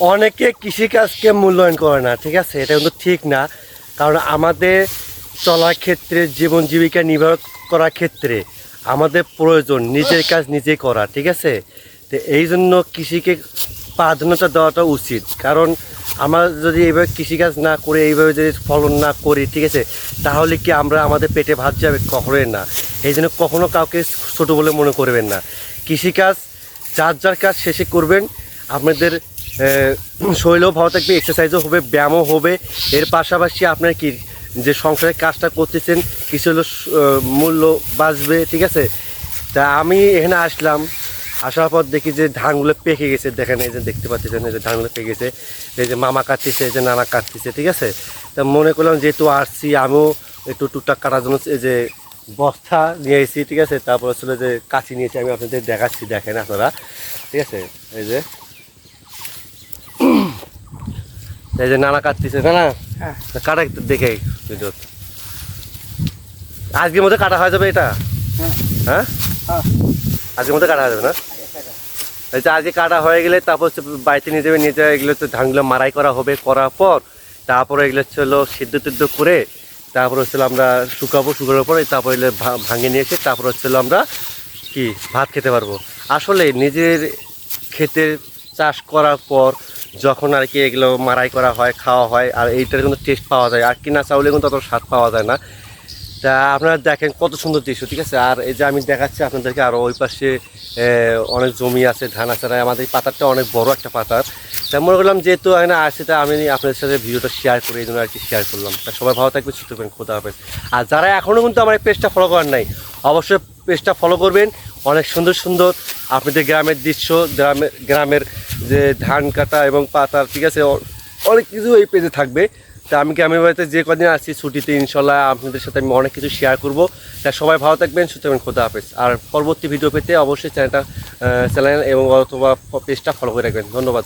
অনেকে কৃষিকাজকে মূল্যায়ন করে না, ঠিক আছে? এটা কিন্তু ঠিক না। কারণ আমাদের চলার ক্ষেত্রে, জীবন জীবিকা নির্ভর করার ক্ষেত্রে আমাদের প্রয়োজন নিজের কাজ নিজেই করা, ঠিক আছে? তো এই জন্য কৃষিকে প্রাধান্যতা দেওয়াটা উচিত। কারণ আমরা যদি এইভাবে কৃষিকাজ না করে, এইভাবে যদি ফলন না করি, ঠিক আছে? তাহলে কি আমরা আমাদের পেটে ভাত যাবে? কখনোই না। এই জন্য কখনও কাউকে ছোটো বলে মনে করবেন না। কৃষিকাজ, যার যার কাজ শেষে করবেন, আপনাদের শরীরও ভালো থাকবে এক্সারসাইজও হবে, ব্যায়ামও হবে। এর পাশাপাশি আপনার কি, যে সংসারের কাজটা করতেছেন, কিছু হলো মূল্য বাঁচবে, ঠিক আছে? তা আমি এখানে আসলাম, আসার পর দেখি যে ধানগুলো পেকে গেছে। দেখেন, এই যে দেখতে পাচ্ছেন যে ধানগুলো পেকে গেছে। এই যে মামা কাটতেছে, এই যে নানা কাটতেছে, ঠিক আছে? তা মনে করলাম যেহেতু আসছি, আমিও একটু টুকটাক কাটার জন্য এই যে বস্তা নিয়ে এসেছি ঠিক আছে? তারপর ছিল যে কাছি নিয়েছি আমি আপনাদের দেখাচ্ছি, দেখেন আপনারা, ঠিক আছে? এই যে এই যে নানা কাটতেছে। না না হ্যাঁ। কাটা একটু দেখে আজকের মধ্যে কাটা হয়ে যাবে এটা? হ্যাঁ। হ্যাঁ? হ্যাঁ। আজকের মধ্যে কাটা হয়ে যাবে না? এই যে আজকে কাটা হয়ে গেলে তারপর হচ্ছে বাড়িতে নিয়ে যাবে নিয়ে যাবে এগুলো হচ্ছে ধানগুলো মারাই করা হবে করার পর তারপরে এগুলো হচ্ছে হলো সিদ্ধ টিদ্ধ করে তারপর হচ্ছে আমরা শুকাবো শুকানোর পরে তারপর এগুলো ভাঙে নিয়ে এসে তারপর হচ্ছে আমরা কি ভাত খেতে পারব। আসলে নিজের ক্ষেতের চাষ করার পর যখন আর কি এগুলো মারাই করা হয়, খাওয়া হয়, আর এইটার কিন্তু টেস্ট পাওয়া যায়। আর কিনা চাউলে কিন্তু অত স্বাদ পাওয়া যায় না। তা আপনারা দেখেন কত সুন্দর দৃশ্য, ঠিক আছে? আর এই যে আমি দেখাচ্ছি আপনাদেরকে আরও ওই পাশে অনেক জমি আছে, ধান আছে আমাদের পাতারটা অনেক বড় একটা পাতার। তা মনে করলাম যেহেতু এখানে আসছে, তা আমি আপনাদের সাথে ভিডিওটা শেয়ার করে এই জন্য আর কি শেয়ার করলাম। তা সবাই ভালো থাকবে সুস্থ থাকবেন, খোদা হবেন আর যারা এখনও কিন্তু আমার এই পেজটা ফলো করার নাই, অবশ্যই পেজটা ফলো করবেন। অনেক সুন্দর সুন্দর আপনাদের গ্রামের দৃশ্য গ্রামের গ্রামের যে ধান কাটা এবং পাতার, ঠিক আছে অনেক কিছু এই পেজে থাকবে। তা আমি গ্রামের বাড়িতে যে কদিন আসছি ছুটিতে, ইনশাল্লাহ আপনাদের সাথে আমি অনেক কিছু শেয়ার করব। তা সবাই ভালো থাকবেন, সুস্থ থাকবেন, খোদা হাফেজ। আর পরবর্তী ভিডিও পেতে অবশ্যই চ্যানেলটা চ্যানেল এবং অথবা পেজটা ফলো করে রাখবেন। ধন্যবাদ।